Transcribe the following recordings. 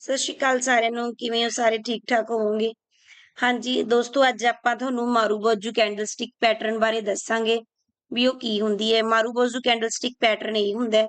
ਸਤਿ ਸ਼੍ਰੀ ਅਕਾਲ ਸਾਰਿਆਂ ਨੂੰ, ਕਿਵੇਂ ਹੋ ਸਾਰੇ? ਠੀਕ ਠਾਕ ਹੋਵੋਗੇ? ਹਾਂਜੀ, ਦੋਸਤੋ, ਅੱਜ ਆਪਾਂ ਤੁਹਾਨੂੰ ਮਾਰੂਬੋਜੂ ਕੈਂਡਲਸਟਿਕ ਪੈਟਰਨ ਬਾਰੇ ਦੱਸਾਂਗੇ ਵੀ ਉਹ ਕੀ ਹੁੰਦੀ ਹੈ। ਮਾਰੂਬੋਜੂ ਕੈਂਡਲਸਟਿਕ ਪੈਟਰਨ ਇਹ ਹੁੰਦਾ ਹੈ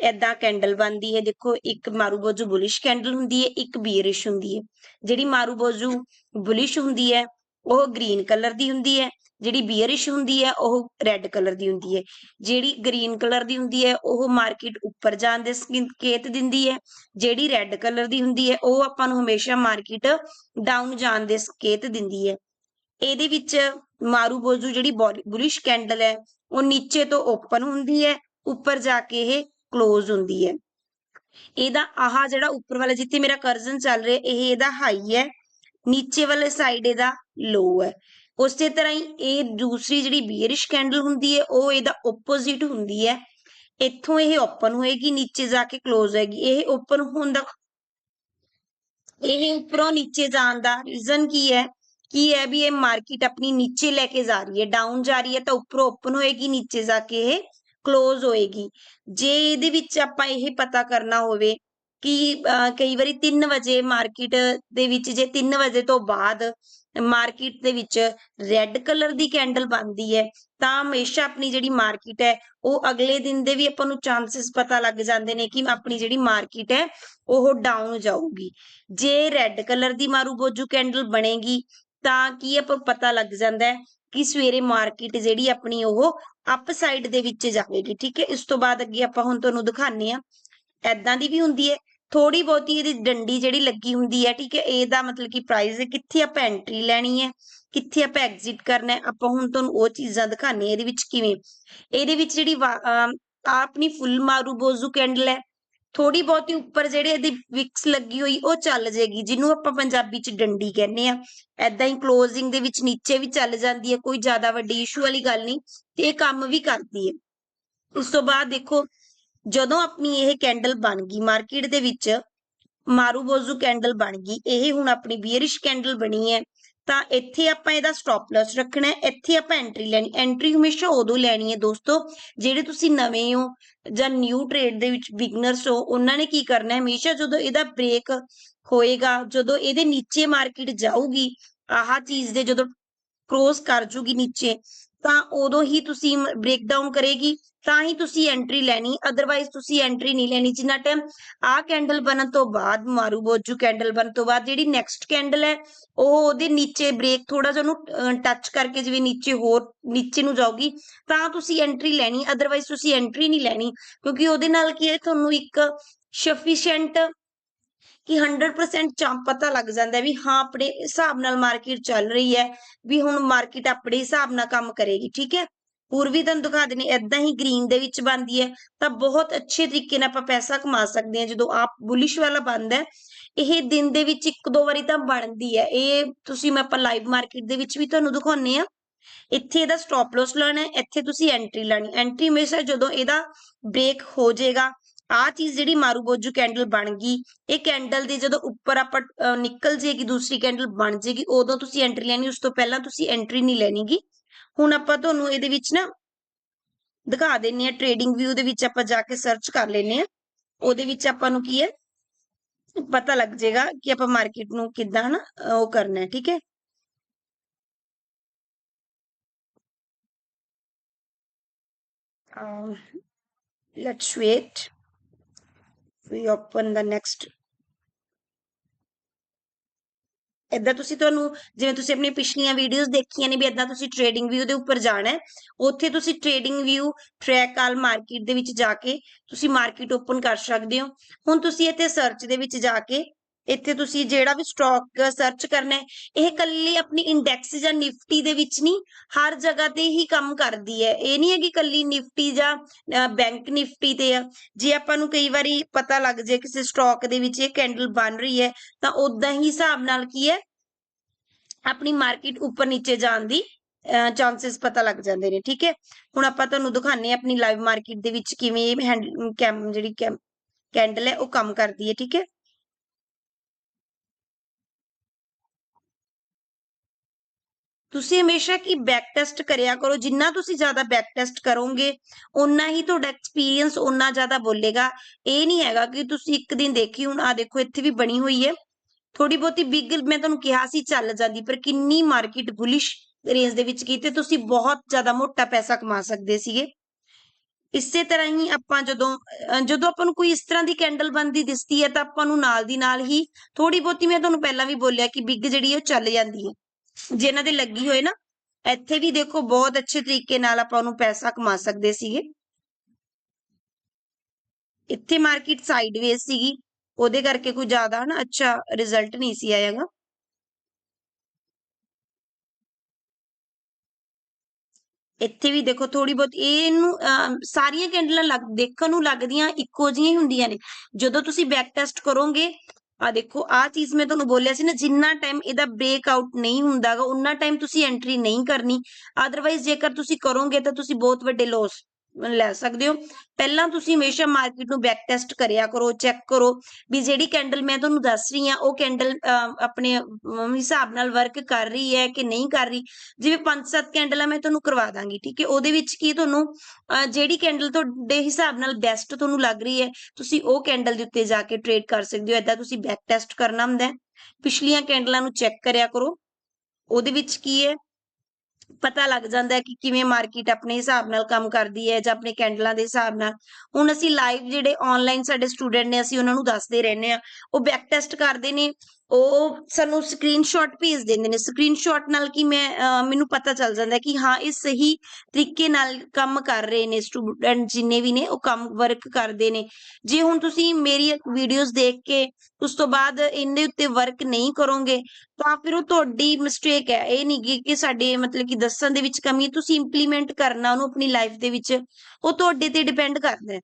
ਐਦਾਂ ਕੈਂਡਲ ਬਣਦੀ ਹੈ। ਦੇਖੋ, ਇੱਕ ਮਾਰੂਬੋਜੂ ਬੁਲਿਸ਼ ਕੈਂਡਲ ਹੁੰਦੀ ਹੈ, ਇੱਕ ਬੀਰਿਸ਼ ਹੁੰਦੀ ਹੈ। ਜਿਹੜੀ ਮਾਰੂਬੋਜੂ ਬੁਲਿਸ਼ ਹੁੰਦੀ ਹੈ, ਉਹ ਗ੍ਰੀਨ ਕਲਰ ਦੀ ਹੁੰਦੀ ਹੈ ਜਿਹੜੀ ਬੀਅਰਿਸ਼ ਹੁੰਦੀ ਹੈ, ਉਹ ਰੈੱਡ ਕਲਰ ਦੀ ਹੁੰਦੀ ਹੈ। ਜਿਹੜੀ ਗ੍ਰੀਨ ਕਲਰ ਦੀ ਹੁੰਦੀ ਹੈ, ਉਹ ਮਾਰਕੀਟ ਉੱਪਰ ਜਾਣ ਦੇ ਸੰਕੇਤ ਦਿੰਦੀ ਹੈ। ਜਿਹੜੀ ਰੈੱਡ ਕਲਰ ਦੀ ਹੁੰਦੀ ਹੈ, ਉਹ ਆਪਾਂ ਨੂੰ ਹਮੇਸ਼ਾ ਮਾਰਕੀਟ ਡਾਊਨ ਜਾਣ ਦੇ ਸੰਕੇਤ ਦਿੰਦੀ ਹੈ। ਇਹਦੇ ਵਿੱਚ ਮਾਰੂਬੋਜੂ ਜਿਹੜੀ ਬੁਲਿਸ਼ ਕੈਂਡਲ ਹੈ, ਉਹ ਨੀਚੇ ਤੋਂ ਓਪਨ ਹੁੰਦੀ ਹੈ, ਉੱਪਰ ਜਾ ਕੇ ਇਹ ਕਲੋਜ਼ ਹੁੰਦੀ ਹੈ। ਇਹਦਾ ਆਹ ਜਿਹੜਾ ਉੱਪਰ ਵਾਲਾ, ਜਿੱਥੇ ਮੇਰਾ ਕਰਜ਼ਨ ਚੱਲ ਰਿਹਾ, ਇਹ ਇਹਦਾ ਹਾਈ ਹੈ। ਨੀਚੇ ਵਾਲੇ ਸਾਈਡ ਇਹਦਾ ਲੋ ਹੈ। ਉਸੇ ਤਰ੍ਹਾਂ ਹੀ ਇਹ ਦੂਸਰੀ ਜਿਹੜੀ ਬੀਅਰਿਸ਼ ਕੈਂਡਲ ਹੁੰਦੀ ਹੈ, ਉਹ ਇਹਦਾ ਆਪੋਜ਼ਿਟ ਹੁੰਦੀ ਹੈ। ਇੱਥੋਂ ਇਹ ਓਪਨ ਹੋਏਗੀ, ਨੀਚੇ ਜਾ ਕੇ ਕਲੋਜ਼ ਹੋਏਗੀ। ਇਹ ਓਪਨ ਹੋਣ ਦਾ ਇਹ ਉੱਪਰੋਂ ਨੀਚੇ ਜਾਣ ਦਾ ਰੀਜ਼ਨ ਕੀ ਹੈ? ਕੀ ਹੈ ਵੀ ਇਹ ਮਾਰਕੀਟ ਆਪਣੀ ਨੀਚੇ ਲੈ ਕੇ ਜਾ ਰਹੀ ਹੈ ਡਾਊਨ ਜਾ ਰਹੀ ਹੈ, ਤਾਂ ਉੱਪਰੋਂ ਓਪਨ ਹੋਏਗੀ, ਨੀਚੇ ਜਾ ਕੇ ਇਹ ਕਲੋਜ਼ ਹੋਏਗੀ। ਜੇ ਇਹਦੇ ਵਿੱਚ ਆਪਾਂ ਇਹ ਪਤਾ ਕਰਨਾ ਹੋਵੇ ਕਿ ਕਈ ਵਾਰੀ 3 ਵਜੇ ਮਾਰਕੀਟ ਦੇ ਵਿੱਚ ਜੇ 3 ਵਜੇ ਤੋਂ ਬਾਅਦ ਮਾਰਕੀਟ ਦੇ ਵਿੱਚ ਰੈੱਡ ਕਲਰ ਦੀ ਕੈਂਡਲ ਬਣਦੀ ਹੈ, ਤਾਂ ਹਮੇਸ਼ਾ ਆਪਣੀ ਜਿਹੜੀ ਮਾਰਕੀਟ ਹੈ, ਉਹ ਅਗਲੇ ਦਿਨ ਦੇ ਵੀ ਆਪਾਂ ਨੂੰ ਚਾਂਸਸ ਪਤਾ ਲੱਗ ਜਾਂਦੇ ਨੇ ਕਿ ਆਪਣੀ ਜਿਹੜੀ ਮਾਰਕੀਟ ਹੈ, ਉਹ ਡਾਊਨ ਜਾਊਗੀ। ਜੇ ਰੈੱਡ ਕਲਰ ਦੀ ਮਾਰੂ ਬੋਜੂ ਕੈਂਡਲ ਬਣੇਗੀ, ਤਾਂ ਕੀ ਆਪਾਂ ਪਤਾ ਲੱਗ ਜਾਂਦਾ ਹੈ ਕਿ ਸਵੇਰੇ ਮਾਰਕੀਟ ਜਿਹੜੀ ਆਪਣੀ ਉਹ ਅਪ ਸਾਈਡ ਦੇ ਵਿੱਚ ਜਾਵੇਗੀ, ਠੀਕ ਹੈ? ਇਸ ਤੋਂ ਬਾਅਦ ਅੱਗੇ ਆਪਾਂ ਹੁਣ ਤੁਹਾਨੂੰ ਦਿਖਾਣੇ ਆ ਐਦਾਂ ਦੀ ਵੀ ਹੁੰਦੀ ਹੈ ਥੋੜੀ ਬਹੁਤੀ ਇਹਦੀ ਡੰਡੀ ਜਿਹੜੀ ਲੱਗੀ ਹੁੰਦੀ ਹੈ, ਠੀਕ ਹੈ, ਇਹਦਾ ਮਤਲਬ ਕਿ ਪ੍ਰਾਈਸ ਹੈ, ਕਿੱਥੇ ਆਪਾਂ ਐਂਟਰੀ ਲੈਣੀ ਹੈ, ਕਿੱਥੇ ਆਪਾਂ ਐਗਜ਼ਿਟ ਕਰਨਾ ਹੈ, ਆਪਾਂ ਹੁਣ ਤੁਹਾਨੂੰ ਉਹ ਚੀਜ਼ਾਂ ਦਿਖਾਣੇ ਇਹਦੇ ਵਿੱਚ ਕਿਵੇਂ। ਇਹਦੇ ਵਿੱਚ ਜਿਹੜੀ ਆਪਣੀ ਫੁੱਲ ਮਾਰੂ ਬੋਜ਼ੂ ਕੈਂਡਲ ਹੈ ਥੋੜੀ ਬਹੁਤੀ ਉੱਪਰ ਜਿਹੜੇ ਇਹਦੀ ਵਿਕਸ ਲੱਗੀ ਹੋਈ, ਉਹ ਚੱਲ ਜੇਗੀ ਜਿਹਨੂੰ ਆਪਾਂ ਪੰਜਾਬੀ ਚ ਡੰਡੀ ਕਹਿੰਦੇ ਆ ਐਦਾਂ ਹੀ ਕਲੋਜ਼ਿੰਗ ਦੇ ਵਿੱਚ ਨੀਚੇ ਵੀ ਚੱਲ ਜਾਂਦੀ ਹੈ, ਕੋਈ ਜ਼ਿਆਦਾ ਵੱਡੀ ਇਸ਼ੂ ਵਾਲੀ ਗੱਲ ਨਹੀਂ, ਤੇ ਇਹ ਕੰਮ ਵੀ ਕਰਦੀ ਹੈ। ਉਸ ਤੋਂ ਬਾਅਦ ਦੇਖੋ ਜਦੋਂ ਆਪਣੀ ਇਹ ਕੈਂਡਲ ਬਣ ਗਈ ਮਾਰਕੀਟ ਦੇ ਵਿੱਚ ਮਾਰੂਬੋਜ਼ੂ ਕੈਂਡਲ ਬਣ ਗਈ, ਇਹ ਹੁਣ ਆਪਣੀ ਬੀਅਰਿਸ਼ ਕੈਂਡਲ ਬਣੀ ਹੈ, ਤਾਂ ਇੱਥੇ ਆਪਾਂ ਇਹਦਾ ਸਟਾਪ ਲਾਸ ਰੱਖਣਾ ਹੈ, ਇੱਥੇ ਆਪਾਂ ਐਂਟਰੀ ਲੈਣੀ ਐਂਟਰੀ ਹਮੇਸ਼ਾ ਉਦੋਂ ਲੈਣੀ ਹੈ ਦੋਸਤੋ, ਜਿਹੜੇ ਤੁਸੀਂ ਨਵੇਂ ਹੋ ਜਾਂ ਨਿਊ ਟ੍ਰੇਡ ਦੇ ਵਿੱਚ ਬਿਗਨਰਸ ਹੋ, ਉਹਨਾਂ ਨੇ ਕੀ ਕਰਨਾ ਹੈ, ਹਮੇਸ਼ਾ ਜਦੋਂ ਇਹਦਾ ਬ੍ਰੇਕ ਹੋਏਗਾ, ਜਦੋਂ ਇਹਦੇ ਨੀਚੇ ਮਾਰਕੀਟ ਜਾਊਗੀ, ਆਹ ਚੀਜ਼ ਦੇ ਜਦੋਂ ਕ੍ਰੋਸ ਕਰ ਜੂਗੀ ਨੀਚੇ ਤਾਂ ਉਦੋਂ ਹੀ ਤੁਸੀਂ ਬ੍ਰੇਕ ਡਾਊਨ ਕਰੇਗੀ, ਤਾਂ ਹੀ ਤੁਸੀਂ ਐਂਟਰੀ ਲੈਣੀ ਅਦਰਵਾਈਜ਼ ਤੁਸੀਂ ਐਂਟਰੀ ਨਹੀਂ ਲੈਣੀ। ਜਿੰਨਾ ਟਾਈਮ ਆ ਕੈਂਡਲ ਬਣਨ ਤੋਂ ਬਾਅਦ, ਮਾਰੂ ਬੋਜੂ ਕੈਂਡਲ ਬਣਨ ਤੋਂ ਬਾਅਦ, ਜਿਹੜੀ ਨੈਕਸਟ ਕੈਂਡਲ ਹੈ, ਉਹ ਉਹਦੇ ਨੀਚੇ ਬ੍ਰੇਕ ਥੋੜਾ ਜਿਹਾ ਉਹਨੂੰ ਟੱਚ ਕਰਕੇ ਜਿਵੇਂ ਨੀਚੇ ਹੋਰ, ਨੀਚੇ ਨੂੰ ਜਾਊਗੀ, ਤਾਂ ਤੁਸੀਂ ਐਂਟਰੀ ਲੈਣੀ ਅਦਰਵਾਈਜ਼ ਤੁਸੀਂ ਐਂਟਰੀ ਨਹੀਂ ਲੈਣੀ। ਕਿਉਂਕਿ ਉਹਦੇ ਨਾਲ ਕੀ ਹੈ, ਤੁਹਾਨੂੰ ਇੱਕ ਸਫੀਸ਼ੀਐਂਟ ਕਿ 100% ਚਾਂਪ ਪਤਾ ਲੱਗ ਜਾਂਦਾ ਵੀ ਹਾਂ ਆਪਣੇ ਹਿਸਾਬ ਨਾਲ ਮਾਰਕੀਟ ਚੱਲ ਰਹੀ ਹੈ, ਵੀ ਹੁਣ ਮਾਰਕੀਟ ਆਪਣੇ ਹਿਸਾਬ ਨਾਲ ਕੰਮ ਕਰੇਗੀ, ਠੀਕ ਹੈ? ਹੋਰ ਤੁਹਾਨੂੰ ਦਿਖਾ ਦੇਣੀ ਐਦਾਂ ਹੀ ਗ੍ਰੀਨ ਦੇ ਵਿੱਚ ਬਣਦੀ ਹੈ, ਤਾਂ ਬਹੁਤ ਅੱਛੇ ਤਰੀਕੇ ਨਾਲ ਆਪਾਂ ਪੈਸਾ ਕਮਾ ਸਕਦੇ ਹਾਂ, ਜਦੋਂ ਆਪ ਬੁਲਿਸ਼ ਵਾਲਾ ਬੰਦ ਹੈ, ਇਹ ਦਿਨ ਦੇ ਵਿੱਚ ਇੱਕ ਦੋ ਵਾਰੀ ਤਾਂ ਬਣਦੀ ਹੈ, ਇਹ ਤੁਸੀਂ ਮੈਂ ਆਪਾਂ ਲਾਈਵ ਮਾਰਕੀਟ ਦੇ ਵਿੱਚ ਵੀ ਤੁਹਾਨੂੰ ਦਿਖਾਉਨੇ ਆ ਇੱਥੇ ਇਹਦਾ ਸਟਾਪ ਲਾਸ ਲਾਣਾ ਹੈ, ਇੱਥੇ ਤੁਸੀਂ ਐਂਟਰੀ ਲਾਣੀ ਐਂਟਰੀ ਹਮੇਸ਼ਾ ਜਦੋਂ ਇਹਦਾ ਬ੍ਰੇਕ ਹੋ ਜਾਏਗਾ ਆ ਚੀਜ਼ ਜਿਹੜੀ ਮਾਰੂਬੋਜੂ ਕੈਂਡਲ ਬਣ ਗਈ ਇਹ ਕੈਂਡਲ ਦੇ ਜਦੋਂ ਉੱਪਰ ਆਪਾਂ ਨਿਕਲ ਜੇਗੀ ਦੂਸਰੀ ਕੈਂਡਲ ਬਣ ਜੇਗੀ ਉਦੋਂ ਤੁਸੀਂ ਐਂਟਰੀ ਲੈਣੀ ਉਸ ਤੋਂ ਪਹਿਲਾਂ ਤੁਸੀਂ ਐਂਟਰੀ ਨਹੀਂ ਲੈਣੀਗੀ ਹੁਣ ਆਪਾਂ ਤੁਹਾਨੂੰ ਇਹਦੇ ਵਿੱਚ ਨਾ ਦਿਖਾ ਦਿੰਨੇ ਆ ਟ੍ਰੇਡਿੰਗ ਵਿਊ ਦੇ ਵਿੱਚ ਆਪਾਂ ਜਾ ਕੇ ਸਰਚ ਕਰ ਲੈਨੇ ਆ। ਉਹਦੇ ਵਿੱਚ ਆਪਾਂ ਨੂੰ ਕੀ ਹੈ? ਪਤਾ ਲੱਗ ਜਾਏਗਾ ਕਿ ਆਪਾਂ ਮਾਰਕੀਟ ਨੂੰ ਕਿੱਦਾਂ ਨਾ ਉਹ ਕਰਨਾ ਹੈ ਠੀਕ ਹੈ? um, let's wait we open the next. ਇਦਾਂ ਤੁਸੀਂ ਤੁਹਾਨੂੰ, ਜਿਵੇਂ ਤੁਸੀਂ ਆਪਣੀ ਪਿਛਲੀਆਂ ਵੀਡੀਓਜ਼ ਦੇਖੀਆਂ ਨੇ ਵੀ ਇਦਾਂ ਤੁਸੀਂ ਟ੍ਰੇਡਿੰਗ ਵਿਊ ਦੇ ਉੱਪਰ ਜਾਣਾ ਹੈ, ਉੱਥੇ ਤੁਸੀਂ trading view track all market ਦੇ ਵਿੱਚ ਜਾ ਕੇ ਤੁਸੀਂ ਮਾਰਕੀਟ ਓਪਨ ਕਰ ਸਕਦੇ ਹੋ। ਹੁਣ ਤੁਸੀਂ ਇੱਥੇ ਸਰਚ ਦੇ ਵਿੱਚ ਜਾ ਕੇ ਇੱਥੇ ਤੁਸੀਂ ਜਿਹੜਾ ਵੀ ਸਟਾਕ ਸਰਚ ਕਰਨਾ ਹੈ, ਇਹ ਕੱਲੀ ਆਪਣੀ ਇੰਡੈਕਸ ਜਾਂ ਨਿਫਟੀ ਦੇ ਵਿੱਚ ਨਹੀਂ, ਹਰ ਜਗ੍ਹਾ ਤੇ ਹੀ ਕੰਮ ਕਰਦੀ ਹੈ। ਇਹ ਨਹੀਂ ਹੈ ਕਿ ਕੱਲੀ ਨਿਫਟੀ ਜਾਂ ਬੈਂਕ ਨਿਫਟੀ ਤੇ ਆ। ਜੇ ਆਪਾਂ ਨੂੰ ਕਈ ਵਾਰੀ ਪਤਾ ਲੱਗ ਜਾਏ ਕਿਸੇ ਸਟਾਕ ਦੇ ਵਿੱਚ ਇਹ ਕੈਂਡਲ ਬਣ ਰਹੀ ਹੈ, ਤਾਂ ਉਦਾਂ ਹੀ ਹਿਸਾਬ ਨਾਲ ਕੀ ਹੈ? ਆਪਣੀ ਮਾਰਕੀਟ ਉੱਪਰ ਨੀਚੇ ਜਾਣ ਦੀ ਚਾਂਸਸ ਪਤਾ ਲੱਗ ਜਾਂਦੇ ਨੇ, ਠੀਕ ਹੈ? ਹੁਣ ਆਪਾਂ ਤੁਹਾਨੂੰ ਦਿਖਾਣੇ ਆਪਣੀ ਲਾਈਵ ਮਾਰਕੀਟ ਦੇ ਵਿੱਚ ਕਿਵੇਂ ਇਹ ਜਿਹੜੀ ਕੈਂਡਲ ਹੈ, ਉਹ ਕੰਮ ਕਰਦੀ ਹੈ, ਠੀਕ ਹੈ? ਤੁਸੀਂ ਹਮੇਸ਼ਾ ਕੀ ਬੈਕ ਟੈਸਟ ਕਰਿਆ ਕਰੋ, ਜਿੰਨਾ ਤੁਸੀਂ ਜ਼ਿਆਦਾ ਬੈਕ ਟੈਸਟ ਕਰੋਗੇ, ਓਨਾ ਹੀ ਤੁਹਾਡਾ ਐਕਸਪੀਰੀਅੰਸ ਓਨਾ ਜ਼ਿਆਦਾ ਬੋਲੇਗਾ। ਇਹ ਨਹੀਂ ਹੈਗਾ ਕਿ ਤੁਸੀਂ ਇੱਕ ਦਿਨ ਦੇਖੀ, ਹੁਣ ਆ ਦੇਖੋ, ਇੱਥੇ ਵੀ ਬਣੀ ਹੋਈ ਹੈ। ਥੋੜੀ ਬਹੁਤੀ ਬਿਗ ਮੈਂ ਤੁਹਾਨੂੰ ਕਿਹਾ ਸੀ ਚੱਲ ਜਾਂਦੀ, ਪਰ ਕਿੰਨੀ ਮਾਰਕੀਟ ਬੁਲਿਸ਼ ਰੇਂਜ ਦੇ ਵਿੱਚ ਕੀਤੇ, ਤੁਸੀਂ ਬਹੁਤ ਜ਼ਿਆਦਾ ਮੋਟਾ ਪੈਸਾ ਕਮਾ ਸਕਦੇ ਸੀਗੇ। ਇਸੇ ਤਰ੍ਹਾਂ ਹੀ ਆਪਾਂ ਜਦੋਂ ਜਦੋਂ ਆਪਾਂ ਨੂੰ ਕੋਈ ਇਸ ਤਰ੍ਹਾਂ ਦੀ ਕੈਂਡਲ ਬਣਦੀ ਦਿਸਦੀ ਹੈ, ਤਾਂ ਆਪਾਂ ਨੂੰ ਨਾਲ ਦੀ ਨਾਲ ਹੀ ਥੋੜੀ ਬਹੁਤੀ ਮੈਂ ਤੁਹਾਨੂੰ ਪਹਿਲਾਂ ਵੀ ਬੋਲਿਆ ਕਿ ਬਿਗ ਜਿਹੜੀ ਹੈ ਉਹ ਚੱਲ ਜਾਂਦੀ ਹੈ। ਜੇ ਦੇ ਲੱਗੀ ਹੋਏ ਨਾ, ਇੱਥੇ ਵੀ ਦੇਖੋ ਬਹੁਤ ਅੱਛੇ ਤਰੀਕੇ ਨਾਲ ਆਪਾਂ ਨੂੰ ਪੈਸਾ ਕਮਾ ਸਕਦੇ ਸੀਗੇ। ਇੱਥੇ ਮਾਰਕੀਟ ਸਾਈਡਵੇਜ਼ ਸੀਗੀ, ਉਹਦੇ ਕਰਕੇ ਕੋਈ ਜ਼ਿਆਦਾ ਨਾ ਅੱਛਾ ਰਿਜ਼ਲਟ ਨਹੀਂ ਸੀ ਆਇਆਗਾ। ਇੱਥੇ ਵੀ ਦੇਖੋ ਥੋੜੀ ਬਹੁਤ ਇਹਨੂੰ ਸਾਰੀਆਂ ਕੈਂਡਲਾਂ ਲੱਗ, ਦੇਖਣ ਨੂੰ ਲੱਗਦੀਆਂ ਇੱਕੋ ਜਿਹੀਆਂ ਹੁੰਦੀਆਂ ਨੇ। ਜਦੋਂ ਤੁਸੀਂ ਬੈਕ ਟੈਸਟ ਕਰੋਗੇ ਆ ਦੇਖੋ, ਆ ਚੀਜ਼ ਮੈਂ ਤੁਹਾਨੂੰ ਬੋਲਿਆ ਸੀ ਨਾ, ਜਿੰਨਾ ਟਾਈਮ ਇਹਦਾ ਬ੍ਰੇਕ ਆਊਟ ਨਹੀਂ ਹੁੰਦਾਗਾ, ਉਨਾ ਟਾਈਮ ਤੁਸੀਂ ਐਂਟਰੀ ਨਹੀਂ ਕਰਨੀ। ਅਦਰਵਾਈਜ਼ ਜੇਕਰ ਤੁਸੀਂ ਕਰੋਗੇ ਤਾਂ ਤੁਸੀਂ ਬਹੁਤ ਵੱਡੇ ਲਾਸ ਲੈ ਸਕਦੇ ਹੋ। ਪਹਿਲਾਂ ਤੁਸੀਂ ਹਮੇਸ਼ਾ ਮਾਰਕੀਟ ਨੂੰ ਬੈਕ ਟੈਸਟ ਕਰਿਆ ਕਰੋ ਚੈੱਕ ਕਰੋ ਵੀ ਜਿਹੜੀ ਕੈਂਡਲ ਮੈਂ ਤੁਹਾਨੂੰ ਦੱਸ ਰਹੀ ਹਾਂ, ਉਹ ਕੈਂਡਲ ਆਪਣੇ ਹਿਸਾਬ ਨਾਲ ਵਰਕ ਕਰ ਰਹੀ ਹੈ ਕਿ ਨਹੀਂ ਕਰ ਰਹੀ। ਜਿਵੇਂ ਪੰਜ ਸੱਤ ਕੈਂਡਲਾਂ ਮੈਂ ਤੁਹਾਨੂੰ ਕਰਵਾ ਦਾਂਗੀ, ਠੀਕ ਹੈ? ਉਹਦੇ ਵਿੱਚ ਕੀ ਤੁਹਾਨੂੰ ਜਿਹੜੀ ਕੈਂਡਲ ਤੁਹਾਡੇ ਹਿਸਾਬ ਨਾਲ ਬੈਸਟ ਤੁਹਾਨੂੰ ਲੱਗ ਰਹੀ ਹੈ, ਤੁਸੀਂ ਉਹ ਕੈਂਡਲ ਦੇ ਉੱਤੇ ਜਾ ਕੇ ਟ੍ਰੇਡ ਕਰ ਸਕਦੇ ਹੋ। ਏਦਾਂ ਤੁਸੀਂ ਬੈਕ ਟੈਸਟ ਕਰਨਾ ਹੁੰਦਾ ਪਿਛਲੀਆਂ ਕੈਂਡਲਾਂ ਨੂੰ ਚੈੱਕ ਕਰਿਆ ਕਰੋ। ਉਹਦੇ ਵਿੱਚ ਕੀ ਹੈ? ਪਤਾ ਲੱਗ ਜਾਂਦਾ ਹੈ ਕਿ ਕਿਵੇਂ ਮਾਰਕੀਟ ਆਪਣੇ ਹਿਸਾਬ ਨਾਲ ਕੰਮ ਕਰਦੀ ਹੈ ਜਾਂ ਆਪਣੇ ਕੈਂਡਲਾਂ ਦੇ ਹਿਸਾਬ ਨਾਲ। ਹੁਣ ਅਸੀਂ ਲਾਈਵ ਜਿਹੜੇ ਆਨਲਾਈਨ ਸਾਡੇ ਸਟੂਡੈਂਟ ਨੇ, ਅਸੀਂ ਉਹਨਾਂ ਨੂੰ ਦੱਸਦੇ ਰਹਿੰਦੇ ਆ ਉਹ ਬੈਕ ਟੈਸਟ ਕਰਦੇ ਨੇ। ਉਹ ਸਾਨੂੰ ਸਕਰੀਨਸ਼ਾਟ ਭੇਜ ਦਿੰਦੇ ਨੇ। ਸਕਰੀਨਸ਼ਾਟ ਨਾਲ ਕੀ ਮੈਂ ਮੈਨੂੰ ਪਤਾ ਚੱਲ ਜਾਂਦਾ ਕਿ ਹਾਂ, ਇਹ ਸਹੀ ਤਰੀਕੇ ਨਾਲ ਕੰਮ ਕਰ ਰਹੇ ਨੇ ਸਟੂਡੈਂਟ ਜਿੰਨੇ ਵੀ ਨੇ, ਉਹ ਕੰਮ ਵਰਕ ਕਰਦੇ ਨੇ। ਜੇ ਹੁਣ ਤੁਸੀਂ ਮੇਰੀ ਵੀਡੀਓਜ਼ ਦੇਖ ਕੇ ਉਸ ਤੋਂ ਬਾਅਦ ਇਹਦੇ ਉੱਤੇ ਵਰਕ ਨਹੀਂ ਕਰੋਗੇ, ਤਾਂ ਫਿਰ ਉਹ ਤੁਹਾਡੀ ਮਿਸਟੇਕ ਹੈ। ਇਹ ਨਹੀਂ ਕਿ- ਕਿ ਸਾਡੇ ਮਤਲਬ ਕਿ ਦੱਸਣ ਦੇ ਵਿੱਚ ਕਮੀ ਤੁਸੀਂ ਇੰਪਲੀਮੈਂਟ ਕਰਨਾ ਉਹਨੂੰ ਆਪਣੀ ਲਾਈਫ ਦੇ ਵਿੱਚ, ਉਹ ਤੁਹਾਡੇ ਤੇ ਡਿਪੈਂਡ ਕਰਦਾ ਹੈ।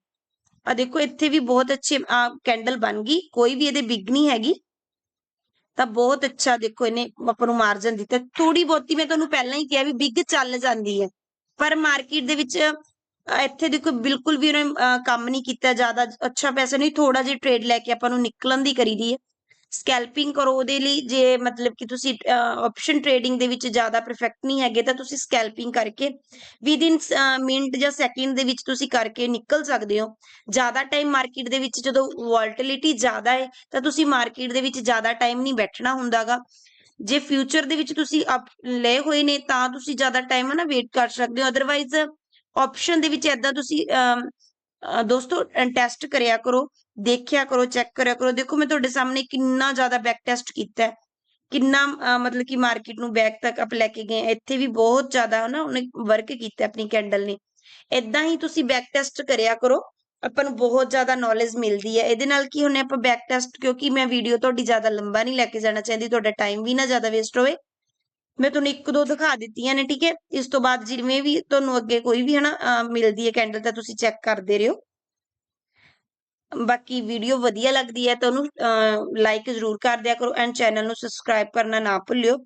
ਆ ਦੇਖੋ, ਇੱਥੇ ਵੀ ਬਹੁਤ ਅੱਛੇ ਕੈਂਡਲ ਬਣ ਗਈ, ਕੋਈ ਵੀ ਇਹਦੇ ਬਿਗ ਨਹੀਂ ਹੈਗੀ। ਤਾਂ ਬਹੁਤ ਅੱਛਾ ਦੇਖੋ ਇਹਨੇ ਆਪਾਂ ਨੂੰ ਮਾਰਜਨ ਦਿੱਤਾ। ਥੋੜੀ ਬਹੁਤੀ ਮੈਂ ਤੁਹਾਨੂੰ ਪਹਿਲਾਂ ਹੀ ਕਿਹਾ ਵੀ ਬਿਗ ਚੱਲ ਜਾਂਦੀ ਹੈ। ਪਰ ਮਾਰਕੀਟ ਦੇ ਵਿੱਚ ਇੱਥੇ ਦੇਖੋ ਬਿਲਕੁਲ ਵੀ ਉਹਨੇ ਕੰਮ ਨਹੀਂ ਕੀਤਾ ਜ਼ਿਆਦਾ, ਅੱਛਾ ਪੈਸਾ ਨਹੀਂ ਥੋੜਾ ਜਿਹਾ ਟ੍ਰੇਡ ਲੈ ਕੇ ਆਪਾਂ ਨੂੰ ਨਿਕਲਣ ਦੀ ਕਰੀਦੀ ਹੈ। ਸਕੈਲਪਿੰਗ ਕਰੋ ਉਹਦੇ ਲਈ, ਜੇ ਮਤਲਬ ਕਿ ਤੁਸੀਂ ਆਪਸ਼ਨ ਟ੍ਰੇਡਿੰਗ ਦੇ ਵਿੱਚ ਜ਼ਿਆਦਾ ਪਰਫੈਕਟ ਨਹੀਂ ਹੈਗੇ, ਤਾਂ ਤੁਸੀਂ ਸਕੈਲਪਿੰਗ ਕਰਕੇ ਵਿਦਿਨ ਮਿੰਟ ਜਾਂ ਸੈਕਿੰਡ ਦੇ ਵਿੱਚ ਤੁਸੀਂ ਕਰਕੇ ਨਿਕਲ ਸਕਦੇ ਹੋ। ਜ਼ਿਆਦਾ ਟਾਈਮ ਮਾਰਕੀਟ ਦੇ ਵਿੱਚ ਜਦੋਂ ਵੋਲਟਿਲਿਟੀ ਜ਼ਿਆਦਾ ਹੈ, ਤਾਂ ਤੁਸੀਂ ਮਾਰਕੀਟ ਦੇ ਵਿੱਚ ਜ਼ਿਆਦਾ ਟਾਈਮ ਨਹੀਂ ਬੈਠਣਾ ਹੁੰਦਾਗਾ। ਜੇ ਫਿਊਚਰ ਦੇ ਵਿੱਚ ਤੁਸੀਂ ਅਪ, ਲਏ ਹੋਏ ਨੇ, ਤਾਂ ਤੁਸੀਂ ਜ਼ਿਆਦਾ ਟਾਈਮ ਨਾ ਵੇਟ ਕਰ ਸਕਦੇ ਹੋ। ਅਦਰਵਾਈਜ਼ ਆਪਸ਼ਨ ਦੇ ਵਿੱਚ ਏਦਾਂ ਤੁਸੀਂ ਦੋਸਤੋ ਟੈਸਟ ਕਰਿਆ ਕਰੋ। ਦੇਖਿਆ ਕਰੋ ਚੈੱਕ ਕਰਿਆ ਕਰੋ। ਦੇਖੋ, ਮੈਂ ਤੁਹਾਡੇ ਸਾਹਮਣੇ ਕਿੰਨਾ ਜ਼ਿਆਦਾ ਬੈਕ ਟੈਸਟ ਕੀਤਾ ਕਿੰਨਾ ਮਤਲਬ ਕਿ ਮਾਰਕੀਟ ਨੂੰ ਬੈਕ ਤੱਕ ਅਪ ਲੈ ਕੇ ਗਏ ਇੱਥੇ ਵੀ ਬਹੁਤ ਜ਼ਿਆਦਾ ਨਾ ਉਹਨੇ ਵਰਕ ਕੀਤਾ ਆਪਣੀ ਕੈਂਡਲ ਨੇ। ਇਦਾਂ ਹੀ ਤੁਸੀਂ ਬੈਕ ਟੈਸਟ ਕਰਿਆ ਕਰੋ। ਆਪਾਂ ਨੂੰ ਬਹੁਤ ਜ਼ਿਆਦਾ ਨੌਲੇਜ ਮਿਲਦੀ ਹੈ। ਇਹਦੇ ਨਾਲ ਕੀ ਹੁੰਨੇ ਆਪਾਂ ਬੈਕ ਟੈਸਟ ਕਿਉਂਕਿ ਮੈਂ ਵੀਡੀਓ ਤੁਹਾਡੀ ਜ਼ਿਆਦਾ ਲੰਬਾ ਨਹੀਂ ਲੈ ਕੇ ਜਾਣਾ ਚਾਹੁੰਦੀ, ਤੁਹਾਡਾ ਟਾਈਮ ਵੀ ਨਾ ਜ਼ਿਆਦਾ ਵੇਸਟ ਹੋਵੇ। ਮੈਂ ਤੁਹਾਨੂੰ ਇੱਕ ਦੋ ਦਿਖਾ ਦਿੱਤੀਆਂ ਨੇ, ਠੀਕ ਹੈ? ਇਸ ਤੋਂ ਬਾਅਦ ਜਿਵੇਂ ਵੀ ਤੁਹਾਨੂੰ ਅੱਗੇ ਕੋਈ ਵੀ, ਹਨਾ ਮਿਲਦੀ ਹੈ ਕੈਂਡਲ ਤਾਂ ਤੁਸੀਂ ਚੈੱਕ ਕਰਦੇ ਰਹੋ। ਬਾਕੀ ਵੀਡੀਓ ਵਧੀਆ ਲੱਗਦੀ ਹੈ ਤਾਂ ਉਹਨੂੰ ਲਾਈਕ ਜ਼ਰੂਰ ਕਰ ਦਿਆ ਕਰੋ ਐਂਡ ਚੈਨਲ ਨੂੰ ਸਬਸਕ੍ਰਾਈਬ ਕਰਨਾ ਨਾ ਭੁੱਲਿਓ।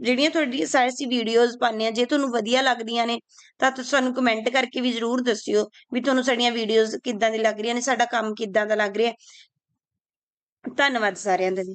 ਜਿਹੜੀਆਂ ਤੁਹਾਡੀ ਸਾਰੀ ਵੀਡੀਓਜ਼ ਪਾਉਂਦੇ ਆ ਜੇ ਤੁਹਾਨੂੰ ਵਧੀਆ ਲੱਗਦੀਆਂ ਨੇ, ਤਾਂ ਤੁਸੀਂ, ਸਾਨੂੰ ਕਮੈਂਟ ਕਰਕੇ ਵੀ ਜ਼ਰੂਰ ਦੱਸਿਓ ਵੀ ਤੁਹਾਨੂੰ ਸਾਡੀਆਂ ਵੀਡੀਓਜ਼ ਕਿੱਦਾਂ ਦੀ ਲੱਗ ਰਹੀਆਂ ਨੇ, ਸਾਡਾ ਕੰਮ ਕਿੱਦਾਂ ਦਾ ਲੱਗ ਰਿਹਾ। ਧੰਨਵਾਦ ਸਾਰਿਆਂ ਦਾ ਜੀ।